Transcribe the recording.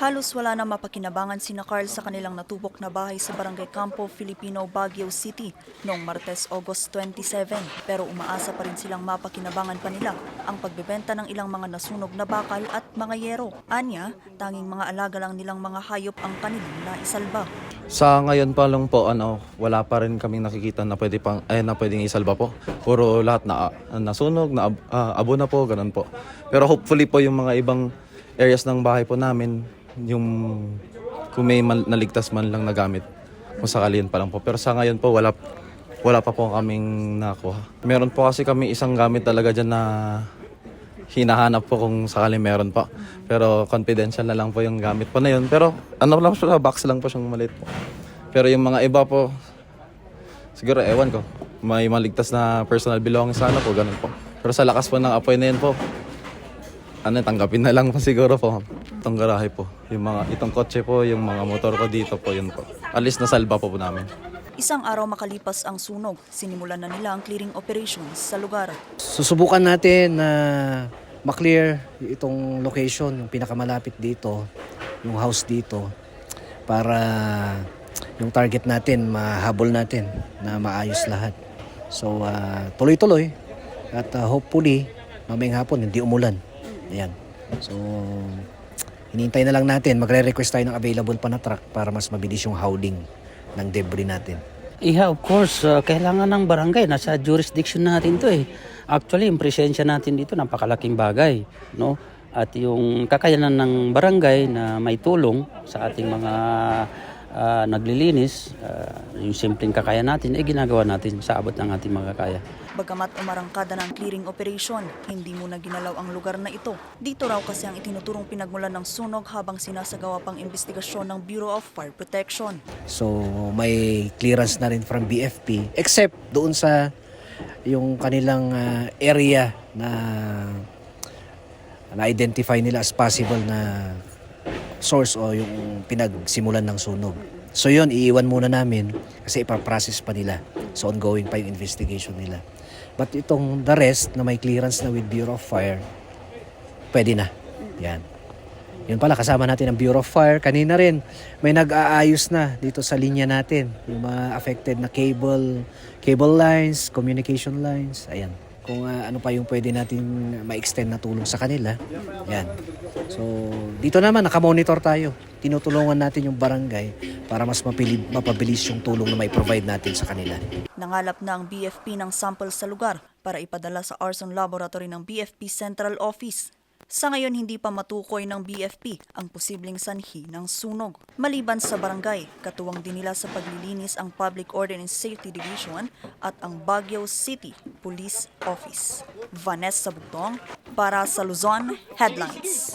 Halos wala na mapakinabangan sina Carl sa kanilang natubok na bahay sa Barangay Campo, Filipino, Baguio City noong Martes, August 27. Pero umaasa pa rin silang mapakinabangan pa nila ang pagbebenta ng ilang mga nasunog na bakal at mga yero. Anya, tanging mga alaga lang nilang mga hayop ang kanilang naisalba. Sa ngayon pa lang po, ano, wala pa rin kaming nakikita na pwede pang, eh, na pwedeng isalba po. Puro lahat na nasunog, na ah, abo na po, ganun po. Pero hopefully po yung mga ibang areas ng bahay po namin, yung kung may mal- naligtas man lang na gamit, kung sakali yun pa lang po. Pero sa ngayon po, wala, wala pa po kaming nakuha. Meron po kasi kami isang gamit talaga dyan na hinahanap po kung sakali meron pa. Pero confidential na lang po yung gamit po na yun. Pero ano lang siya, box lang po siyang maliit po. Pero yung mga iba po, siguro ewan ko, may maligtas na personal belongings sana po, ganun po. Pero sa lakas po ng apoy na yun po, ano, tanggapin na lang po siguro po. Itong garahe po, yung mga, itong kotse po, yung mga motor ko dito po, yun po. At least nasalba po po namin. Isang araw makalipas ang sunog, sinimulan na nila ang clearing operations sa lugar. Susubukan natin na maklear itong location, yung pinakamalapit dito, yung house dito, para yung target natin, mahabol natin na maayos lahat. So, ah, tuloy-tuloy at ah, hopefully, mamayang hapon, hindi umulan. Ayan. So, hinintay na lang natin, magre-request tayo ng available pa na truck para mas mabilis yung hauling ng debris natin. Yeah, of course, uh, kailangan ng barangay. Nasa jurisdiction natin to eh. Actually, yung presensya natin dito, napakalaking bagay. No? At yung kakayanan ng barangay na may tulong sa ating mga ah, naglilinis, ah, yung simpleng kakaya natin, eh ginagawa natin sa abot ng ating mga kaya. Bagamat umarangkada ng clearing operation, hindi muna ginalaw ang lugar na ito. Dito raw kasi ang itinuturong pinagmulan ng sunog habang sinasagawa pang investigasyon ng Bureau of Fire Protection. So may clearance na rin from BFP except doon sa yung kanilang ah, area na na-identify nila as possible na source o yung pinagsimulan ng sunog. So yun, iiwan muna namin kasi ipaprocess pa nila. So ongoing pa yung investigation nila. But itong the rest na may clearance na with Bureau of Fire, pwede na. Yan. Yun pala, kasama natin ang Bureau of Fire. Kanina rin, may nag-aayos na dito sa linya natin. Yung mga affected na cable, cable lines, communication lines. Ayan. Kung ah, ano pa yung pwede natin ma-extend na tulong sa kanila. Yan. So, dito naman, nakamonitor tayo. Tinutulungan natin yung barangay para mas mapili, mapabilis yung tulong na may provide natin sa kanila. Nangalap na ang BFP ng sample sa lugar para ipadala sa arson laboratory ng BFP Central Office. Sa ngayon, hindi pa matukoy ng BFP ang posibleng sanhi ng sunog. Maliban sa barangay, katuwang din nila sa paglilinis ang Public Order and Safety Division at ang Baguio City Police Office. Vanessa Bugtong para sa Luzon Headlines.